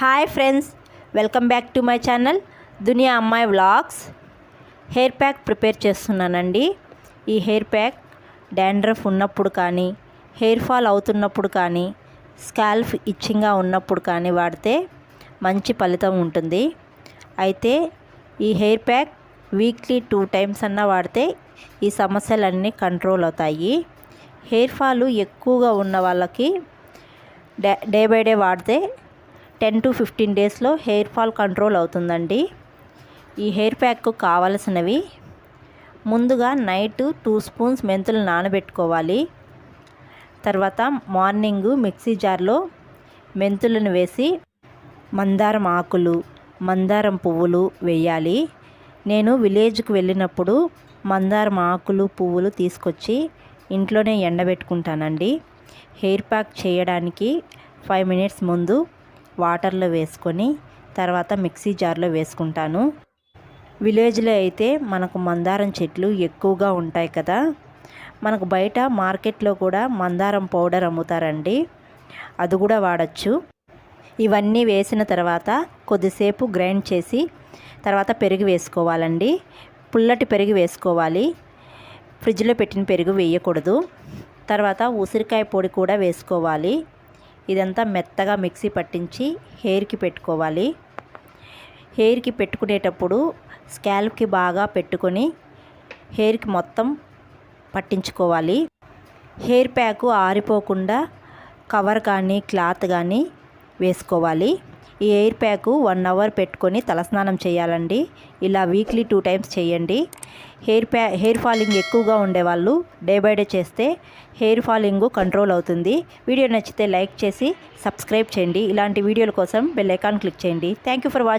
Hi friends welcome back to my channel Duniya Ammayi vlogs hair pack prepare చేస్తున్నానండి. ఈ hair pack dandruff ఉన్నప్పుడు కానీ hair fall అవుతున్నప్పుడు కానీ స్కాల్ఫ్ ఇచ్చింగ్గా ఉన్నప్పుడు కానీ వాడితే మంచి ఫలితం ఉంటుంది. అయితే ఈ hair pack weekly two times అన్నా వాడితే ఈ సమస్యలన్నీ కంట్రోల్ అవుతాయి. హెయిర్ ఫాల్ ఎక్కువగా ఉన్న వాళ్ళకి డే డే బై డే వాడితే టెన్ టు ఫిఫ్టీన్ డేస్లో హెయిర్ ఫాల్ కంట్రోల్ అవుతుందండి. ఈ హెయిర్ ప్యాక్కు కావలసినవి ముందుగా నైట్ టూ స్పూన్స్ మెంతులు నానబెట్టుకోవాలి. తర్వాత మార్నింగ్ మిక్సీ జార్లో మెంతులను వేసి మందారం ఆకులు మందారం పువ్వులు వేయాలి. నేను విలేజ్కి వెళ్ళినప్పుడు మందారం ఆకులు పువ్వులు తీసుకొచ్చి ఇంట్లోనే ఎండబెట్టుకుంటానండి. హెయిర్ ప్యాక్ చేయడానికి ఫైవ్ మినిట్స్ ముందు వాటర్లో వేసుకొని తర్వాత మిక్సీ జార్లో వేసుకుంటాను. విలేజ్లో అయితే మనకు మందారం చెట్లు ఎక్కువగా ఉంటాయి కదా. మనకు బయట మార్కెట్లో కూడా మందారం పౌడర్ అమ్ముతారండి. అది కూడా వాడచ్చు. ఇవన్నీ వేసిన తర్వాత కొద్దిసేపు గ్రైండ్ చేసి తర్వాత పెరుగు వేసుకోవాలండి. పుల్లటి పెరుగు వేసుకోవాలి. ఫ్రిడ్జ్లో పెట్టిన పెరుగు వేయకూడదు. తర్వాత ఉసిరికాయ పొడి కూడా వేసుకోవాలి. ఇదంతా మెత్తగా మిక్సీ పట్టించి హెయిర్కి పెట్టుకోవాలి. హెయిర్కి పెట్టుకునేటప్పుడు స్కాల్ప్కి బాగా పెట్టుకొని హెయిర్కి మొత్తం పట్టించుకోవాలి. హెయిర్ ప్యాకు ఆరిపోకుండా కవర్ కానీ క్లాత్ కానీ వేసుకోవాలి. ఈ ఎయిర్ ప్యాక్ వన్ అవర్ పెట్టుకొని తలస్నానం చేయాలండి. ఇలా వీక్లీ టూ టైమ్స్ చేయండి. హెయిర్ ప్యా హెయిర్ ఫాలింగ్ ఎక్కువగా ఉండేవాళ్ళు డే బై డే చేస్తే హెయిర్ ఫాలింగ్ కంట్రోల్ అవుతుంది. వీడియో నచ్చితే లైక్ చేసి సబ్స్క్రైబ్ చేయండి. ఇలాంటి వీడియోల కోసం బెల్ ఐకాన్ క్లిక్ చేయండి. Thank you for watching